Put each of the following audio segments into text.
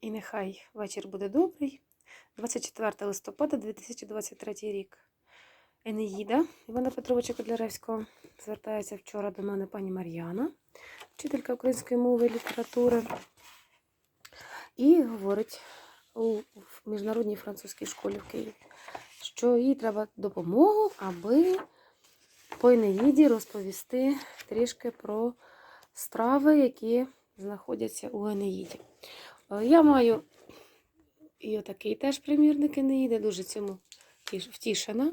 І нехай вечір буде добрий. 24 листопада 2023 рік. Енеїда Івана Петровича Кодляревського звертається вчора до мене пані Мар'яна, вчителька української мови і літератури, і говорить у міжнародній французькій школі в Києві, що їй треба допомогу, аби по Енеїді розповісти трішки про страви, які знаходяться у Енеїді. Е, Я маю і отакий теж примірник і не йде, дуже цьому тіш- втішена.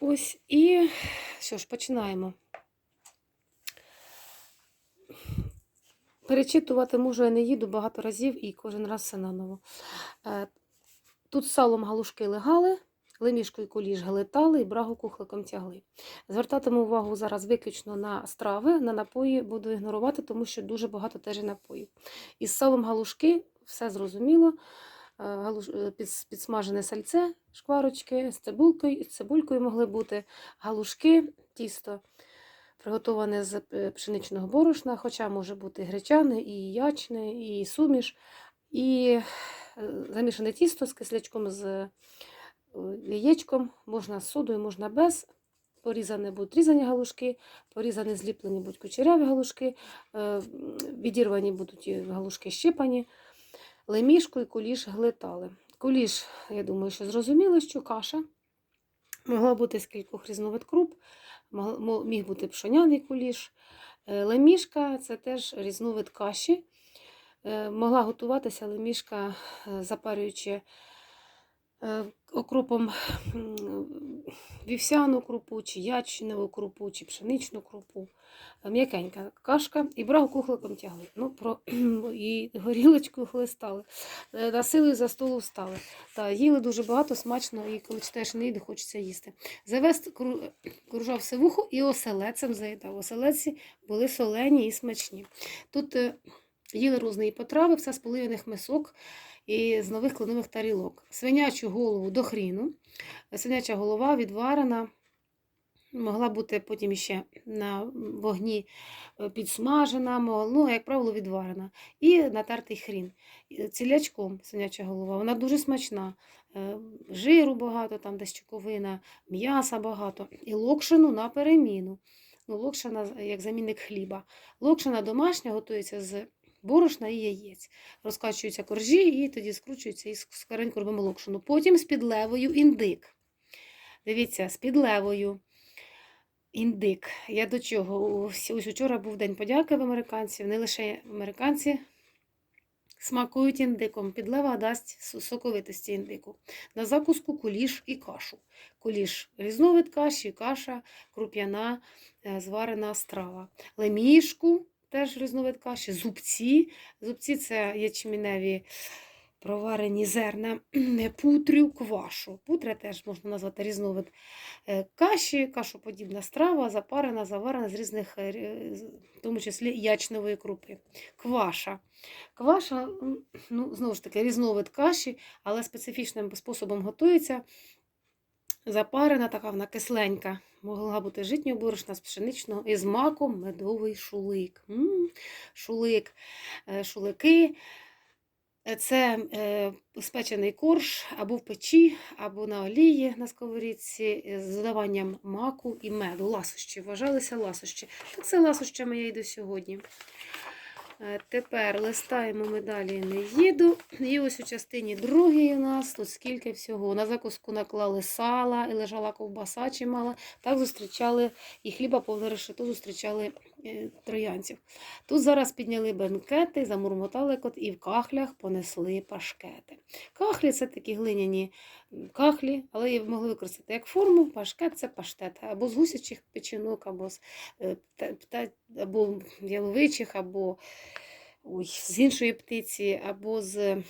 Ось і що ж, починаємо. Перечитувати можу Енеїду багато разів і кожен раз все наново. Е, Тут салом галушки легали, лемішку і куліш глитали і брагу кухликом тягли. Звертатиму увагу зараз виключно на страви, на напої буду ігнорувати, тому що дуже багато теж напоїв. Із салом галушки все зрозуміло. Е, е, під- Підсмажене сальце, шкварочки з цибулкою, з цибулькою могли бути галушки, тісто приготоване з е, пшеничного борошна, хоча може бути гречане, і ячне, і суміш, і замішане тісто з кислячком, з яєчком, можна з содою, можна без. Порізані будуть різані галушки, порізані зліплені будуть кучеряві галушки, е, відірвані будуть галушки щипані. Лемішку і куліш глитали. Куліш, я думаю, що зрозуміло, що каша могла бути з кількох різновид круп, міг бути пшоняний куліш. Е, Лемішка це теж різновид каші. Е, Могла готуватися лемішка, е, запарюючи е, окропом вівсяну крупу, чи ячневу крупу, чи пшеничну крупу. Е, М'якенька кашка і брагу кухликом тягли. Ну, про, і горілочку хлистали. Е, На за столу встали. Та їли дуже багато, смачно, і коли читаєш не їде, хочеться їсти. Завест кружав сивуху і оселецем заїдав. Оселеці були солені і смачні. Тут е, їли різні потрави, все з поливаних мисок і з нових кленових тарілок. Свинячу голову до хріну. Свиняча голова відварена. Могла бути потім ще на вогні е, підсмажена, ну, як правило, відварена. І натертий хрін. Цілячком свиняча голова. Вона дуже смачна. Е, Жиру багато, там десь чоковина, м'яса багато. І локшину на переміну. Ну, локшина як замінник хліба. Локшина домашня готується з борошна і яєць. Розкачуються коржі і тоді скручуються і скоренько робимо локшину. Потім з підлевою індик. Дивіться, з підлевою. Індик. Я до чого? Ось вчора був День подяки в американців. Не лише американці смакують індиком. Підлева дасть соковитості індику. На закуску куліш і кашу. Куліш різновид каші, каша, круп'яна, е, зварена страва. Лемішку теж різновид каші, зубці. Зубці це ячміневі проварені зерна, путрю, квашу. Путря теж можна назвати різновид е, каші, кашоподібна страва, запарена, заварена з різних, е, в тому числі ячнової крупи. Кваша. Кваша, ну, знову ж таки, різновид каші, але специфічним способом готується. Запарена, така вона кисленька. Могла бути житнього борошна з пшеничного і з маком медовий шулик. М, Шулик, е, шулики. Е, Це е, спечений корж або в печі, або на олії на сковорідці з додаванням маку і меду. Ласощі. Вважалися ласощі. Так це ласощами я й до сьогодні. Е, Тепер листаємо ми далі не їду. І ось у частині другій у нас тут скільки всього. На закуску наклали сала і лежала ковбаса чимала. Так зустрічали і хліба повне решето зустрічали троянців. Тут зараз підняли бенкети, замурмотали кот і в кахлях понесли пашкети. Кахлі це такі глиняні кахлі, але їх могли використати як форму. Пашкет це паштет, або з гусячих печінок, або з, е, або яловичих, або ой, з іншої птиці, або з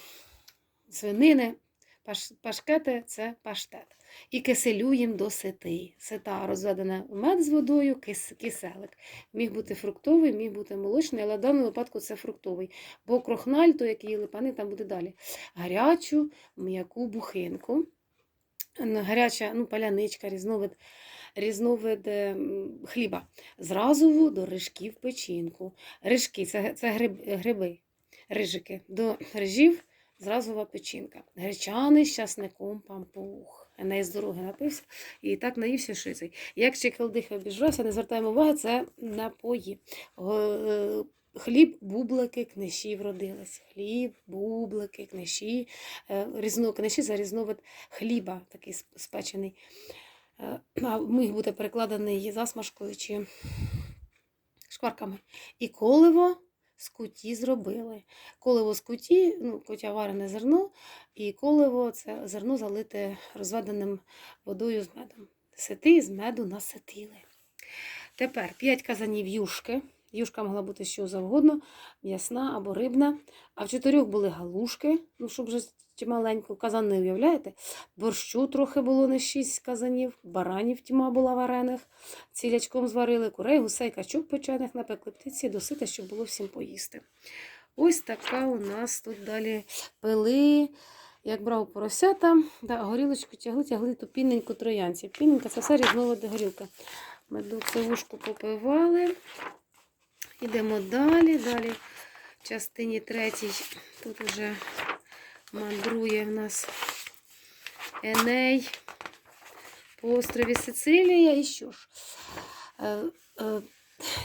свинини. Паш, пашкети це паштет. І киселюєм до сити. Сита розведена в мед з водою, кис, киселик. Міг бути фруктовий, міг бути молочний, але в даному випадку це фруктовий. Бо крохналь, то який їли пани, там буде далі. Гарячу м'яку бухинку. Гаряча ну, паляничка, різновид, різновид е, хліба. Зразу до рижків печінку. Рижки це, це гриб, гриби. рижики. До рижів зразова печінка. Гречаний з часником пампух. Не з дороги напився і так наївся шицей. Як чекалдих обіжрався, не звертаємо уваги, це напої. Е, Хліб, бублики, книші вродились. Хліб, бублики, книші, е, різно, книші за різновид хліба, такий спечений. Е, А міг бути перекладений засмажкою чи шкварками. І коливо з куті зробили. Коливо з ну, кутя варене зерно, і коливо це зерно залите розведеним водою з медом. Сити з меду наситили. Тепер 5 казанів юшки. Юшка могла бути що завгодно, м'ясна або рибна. А в чотирьох були галушки, ну, щоб вже чималенько. Казани, уявляєте? Борщу трохи було не 6 казанів, баранів тьма була варених, цілячком зварили, курей, гусей, качок печених, напекли птиці, досита, щоб було всім поїсти. Ось така у нас тут далі пили. Як брав поросята, да, горілочку тягли, тягли ту пінненьку троянці. Пінненька це все різновиди горілка. Меду цевушку попивали. Йдемо далі. Далі в частині третій. Тут вже мандрує в нас Еней по острові Сицилія. І що ж?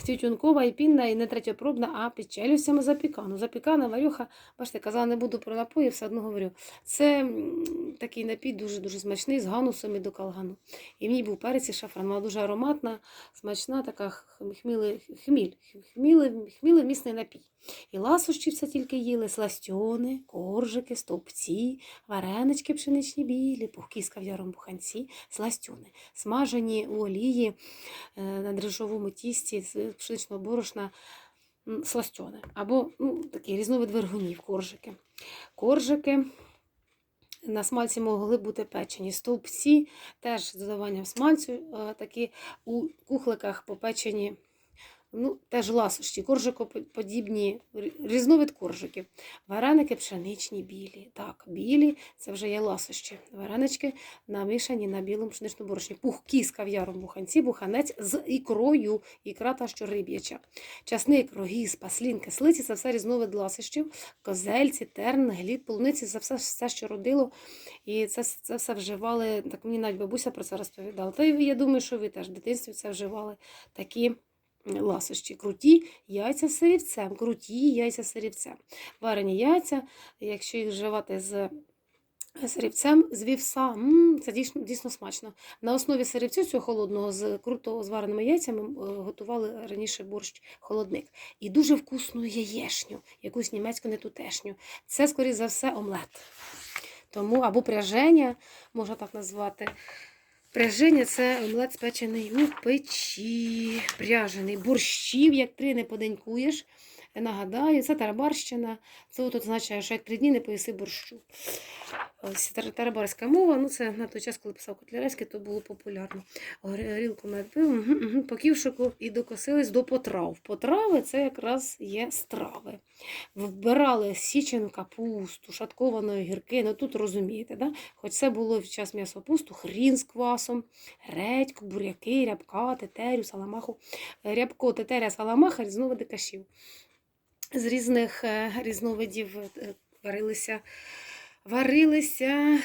Тютюнкова і пінна, і не третьопробна, а під челюстями запікану. Запікана варюха, бачите, казала, не буду про напої, все одно говорю. Це такий напій дуже-дуже смачний, з ганусом і до калгану. І в ній був перець і шафран. Вона дуже ароматна, смачна, така хм- хміли, хміль, хміли, хміли місний напій. І ласощі все тільки їли, сластьони, коржики, стовпці, варенички пшеничні білі, пухкі з кав'яром буханці, сластьони, смажені у олії е, на дріжджовому тісті з пшеничного борошна сластьони. Або ну, такі різновид вергунів, коржики. Коржики на смальці могли бути печені. Стовпці теж з додаванням смальцю, е, такі у кухликах попечені. Ну, теж ласощі, коржикоподібні, рі- різновид коржиків. Вареники пшеничні білі. Так, білі це вже є ласощі. Варенички намішані на білому пшеничному борошні. Пухкі з кав'яром буханці, буханець з ікрою, ікра та що риб'яча. Часник, рогіз, паслін, кислиці це все різновид ласощів. Козельці, терн, глід, полуниці це все, все, що родило. І це, це все вживали. Так мені навіть бабуся про це розповідала. Та я думаю, що ви теж в дитинстві це вживали такі ласощі. Круті яйця з сирівцем, круті яйця з сирівцем. Варені яйця, якщо їх вживати з сирівцем, з вівса, м, це дійсно, дійсно смачно. На основі сирівцю цього холодного з круто звареними яйцями е, готували раніше борщ холодник. І дуже вкусну яєшню, якусь німецьку не тутешню. Це, скоріш за все, омлет. Тому або пряження, можна так назвати. Пряження це омлет спечений у печі, пряжений. Борщів, як три не поденькуєш. Нагадаю, це тарабарщина. Це от означає, що як три дні не поїси борщу. Ось тарабарська мова, ну це на той час, коли писав Котляревський, то було популярно. Горілку мед пив, мгм, мгм, по ківшику і докосились до потрав. Потрави це якраз є страви. Вбирали січену капусту, шаткованої гірки. Ну тут розумієте, да? хоч це було в час м'ясопусту, хрін з квасом, редьку, буряки, рябка, тетерю, саламаху. Рябко, тетеря, саламаха, різновиди кашів. З різних е, різновидів е, варилися, варилися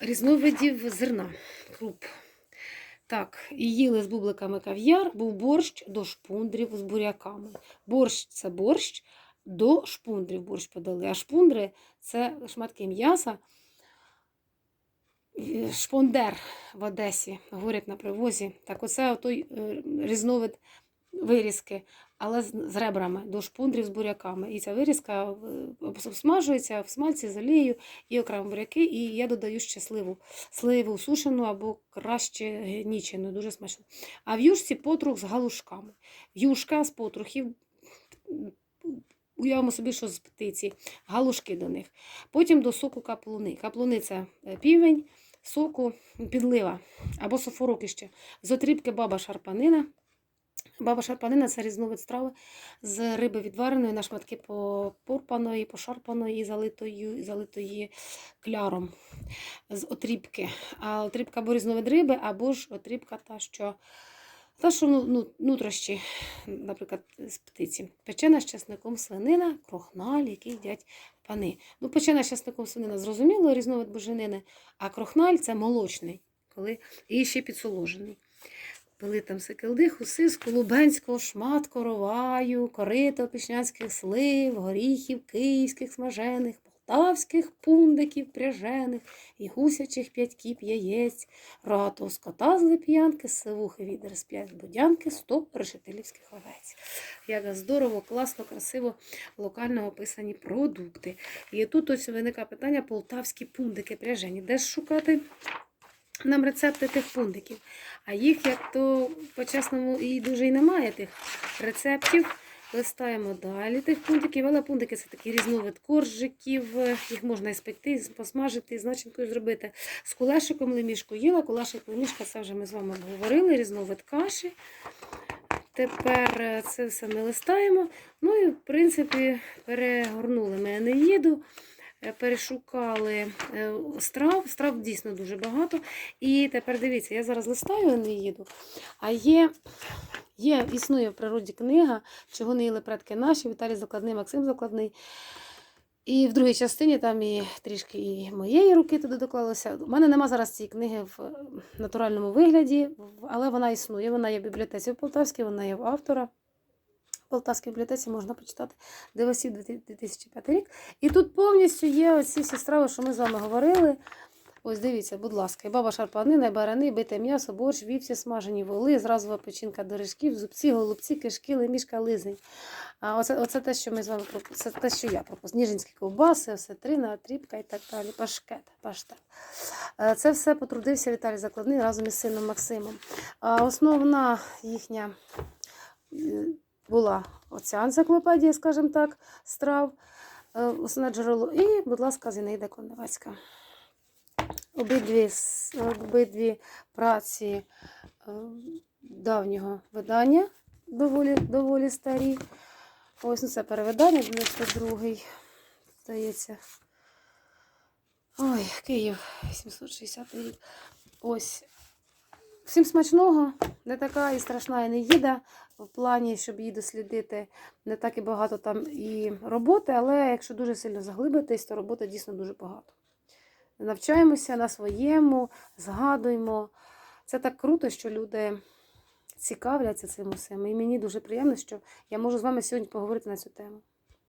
різновидів зерна, круп. Так, і їли з бубликами кав'яр, був борщ до шпундрів з буряками. Борщ це борщ, до шпундрів борщ подали. А шпундри це шматки м'яса. Шпондер в Одесі, говорять на привозі. Так, оце той е, різновид вирізки, але з, ребрами до шпундрів з буряками. І ця вирізка е, смажується в смальці з олією і окремо буряки. І я додаю ще сливу. Сливу сушену або краще гнічену, дуже смачно. А в юшці потрух з галушками. Юшка з потрухів. Уявимо собі, що з птиці, галушки до них. Потім до соку каплуни. Каплуни це е, півень, соку, підлива або софорок іще. З отрібки баба шарпанина. Баба шарпанина це різновид страви з риби відвареної на шматки попорпаної, пошарпаної і залитої, залитої кляром з отрібки. А отрібка або різновид риби, або ж отрібка та, що Та, що ну, ну, нутрощі, наприклад, з птиці. Печена з часником свинина, крохналь, який їдять пани. Ну, печена з часником свинина, зрозуміло, різновид буженини, а крохналь це молочний, коли і ще підсоложений. Пили там секелдиху, сиску, лубенського, шмат короваю, корито пішнянських слив, горіхів, київських смажених, полтавських пундиків пряжених, і гусячих п'ять кіп яєць, рогатого скота з лип'янки, сивухи відер з п'ять будянки, сто решетилівських овець. Як здорово, класно, красиво, локально описані продукти. І тут ось виникає питання полтавські пундики пряжені. Де ж шукати? Нам рецепти тих пундиків. А їх, як то по-чесному, і дуже й немає тих рецептів. Листаємо далі тих пундиків, але пундики це такий різновид коржиків, їх можна і спекти, посмажити, з начинкою зробити. З кулешиком лемішку їла, кулешик лемішка, це вже ми з вами обговорили, різновид каші. Тепер це все ми листаємо. Ну і, в принципі, перегорнули ми Енеїду, е, перешукали е, страв. Страв дійсно дуже багато. І тепер дивіться, я зараз листаю Енеїду, а є. Є, існує в природі книга, чого не їли предки наші, Віталій Закладний, Максим Закладний. І в другій частині там і трішки і моєї руки туди доклалося. У мене нема зараз цієї книги в е, натуральному вигляді, але вона існує. Вона є в бібліотеці в Полтавській, вона є в автора. В Полтавській бібліотеці можна почитати Дивосів 2005 рік. І тут повністю є оці всі страви, що ми з вами говорили. Ось дивіться, будь ласка, і баба шарпанина, і барани, бите м'ясо, борщ, вівці, смажені воли, зразова печінка дорожків, зубці, голубці, кишки, лемішка, лизень. А оце, оце те, що ми з вами це те, що я пропустила. Ніжинські ковбаси, осетрина, тріпка і так далі. Пашкет, паштет. Е, Це все потрудився Віталій Закладний разом із сином Максимом. Основна їхня е, була оця енциклопедія, скажімо так, страв, е, основне джерело. І, будь ласка, Зінаїда Кондовецька. Обидві, обидві праці е, давнього видання, доволі, доволі старі. Ось ну, це перевидання, 92-й, здається. Ой, Київ, 860 рік. Ось. Всім смачного, не така і страшна і не їда. В плані, щоб її дослідити, не так і багато там і роботи, але якщо дуже сильно заглибитись, то роботи дійсно дуже багато. Навчаємося на своєму, згадуємо. Це так круто, що люди цікавляться цим усім. І мені дуже приємно, що я можу з вами сьогодні поговорити на цю тему.